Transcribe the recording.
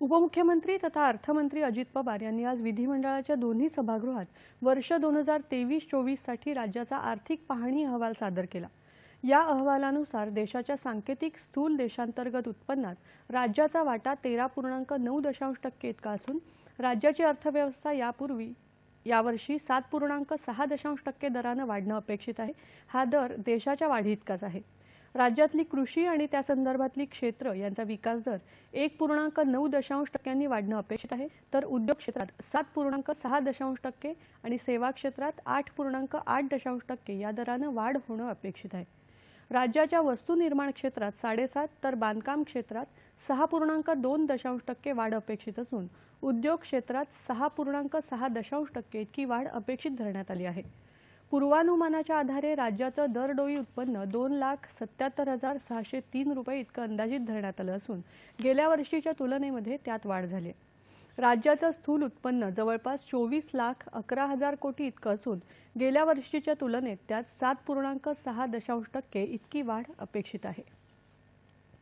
उपमुख्यमंत्री तथा अर्थमंत्री अजित पवार यांनी आज विधिमंडळाच्या दोन्ही सभागृहात वर्ष दोन हजार तेवीस चोवीससाठी राज्याचा आर्थिक पाहणी अहवाल सादर केला. या अहवालानुसार देशाच्या सांकेतिक स्थूल देशांतर्गत उत्पन्नात राज्याचा वाटा तेरा पूर्णांक नऊ दशांश टक्के इतका असून राज्याची अर्थव्यवस्था यापूर्वी यावर्षी सात पूर्णांक सहा दशांश टक्के दरानं वाढणं अपेक्षित आहे. हा दर देशाच्या वाढीइतकाच आहे. राज्यातली कृषी आणि त्या संदर्भातली क्षेत्र यांचा विकास दर एक पूर्णांक नऊ दशांश टक्क्यांनी वाढणं अपेक्षित आहे. तर उद्योग क्षेत्रात सात पूर्णांक सहा दशांश टक्के आणि सेवा क्षेत्रात आठ पूर्णांक आठ दशांश टक्के या दरानं वाढ होणं अपेक्षित आहे. राज्याच्या वस्तू निर्माण क्षेत्रात साडेसात तर बांधकाम क्षेत्रात सहा पूर्णांक दोन दशांश टक्के वाढ अपेक्षित असून उद्योग क्षेत्रात सहा पूर्णांक सहा दशांश टक्के इतकी वाढ अपेक्षित धरण्यात आली आहे. पूर्वानुमानाच्या आधारे राज्याचं दरडोई उत्पन्न दोन लाख सत्याहत्तर हजार सहाशे तीन रुपये इतकं अंदाजित धरण्यात आलं असून गेल्या वर्षीच्या तुलनेमध्ये त्यात वाढ झाली. राज्याचं स्थूल उत्पन्न जवळपास चोवीस लाख अकरा हजार कोटी इतकं असून गेल्या वर्षीच्या तुलनेत त्यात सात पूर्णांक सहा दशांश टक्के इतकी वाढ अपेक्षित आहे.